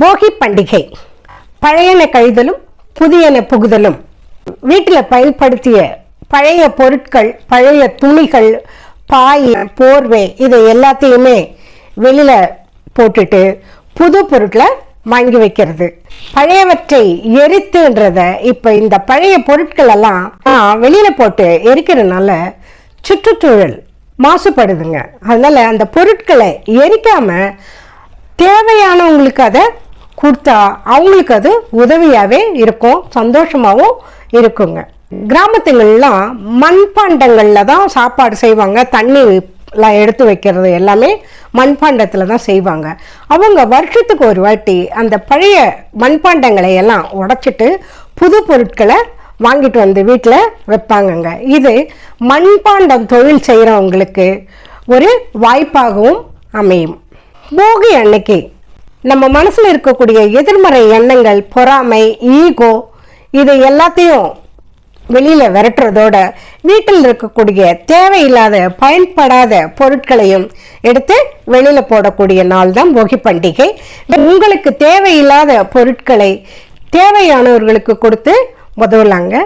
போகி பண்டிகை பழையன கழிதலும் புதியன புகுதலும். வீட்டில் பயன்படுத்திய பழைய பொருட்கள் பழைய துணிகள் பாய் போர்வை இதை எல்லாத்தையுமே வெளியில் போட்டுட்டு புது பொருட்களை வாங்கி வைக்கிறது. பழையவற்றை எரித்துன்றத இப்போ இந்த பழைய பொருட்கள் எல்லாம் வெளியில் போட்டு எரிக்கிறதுனால சுற்றுச்சூழல் மாசுபடுதுங்க. அதனால் அந்த பொருட்களை எரிக்காமல் தேவையானவங்களுக்கு அதை கொடுத்தா அவங்களுக்கு அது உதவியாகவே இருக்கும் சந்தோஷமாகவும் இருக்குங்க. கிராமத்துங்கள்லாம் மண்பாண்டங்களில் தான் சாப்பாடு செய்வாங்க. தண்ணி எல்லாம் எடுத்து வைக்கிறது எல்லாமே மண்பாண்டத்தில் தான் செய்வாங்க. அவங்க வருஷத்துக்கு ஒரு வாட்டி அந்த பழைய மண்பாண்டங்களை எல்லாம் உடச்சிட்டு புது பொருட்களை வாங்கிட்டு வந்து வீட்டில் வைப்பாங்கங்க. இது மண்பாண்டம் தொழில் செய்கிறவங்களுக்கு ஒரு வாய்ப்பாகவும் அமையும். போகி அன்னைக்கு நம்ம மனசில் இருக்கக்கூடிய எதிர்மறை எண்ணங்கள் பொறாமை ஈகோ இது எல்லாத்தையும் வெளியில் விரட்டுறதோட வீட்டில் இருக்கக்கூடிய தேவையில்லாத பயன்படாத பொருட்களையும் எடுத்து வெளியில் போடக்கூடிய நாள் தான் போகி பண்டிகை. உங்களுக்கு தேவையில்லாத பொருட்களை தேவையானவர்களுக்கு கொடுத்து உதவலாங்க.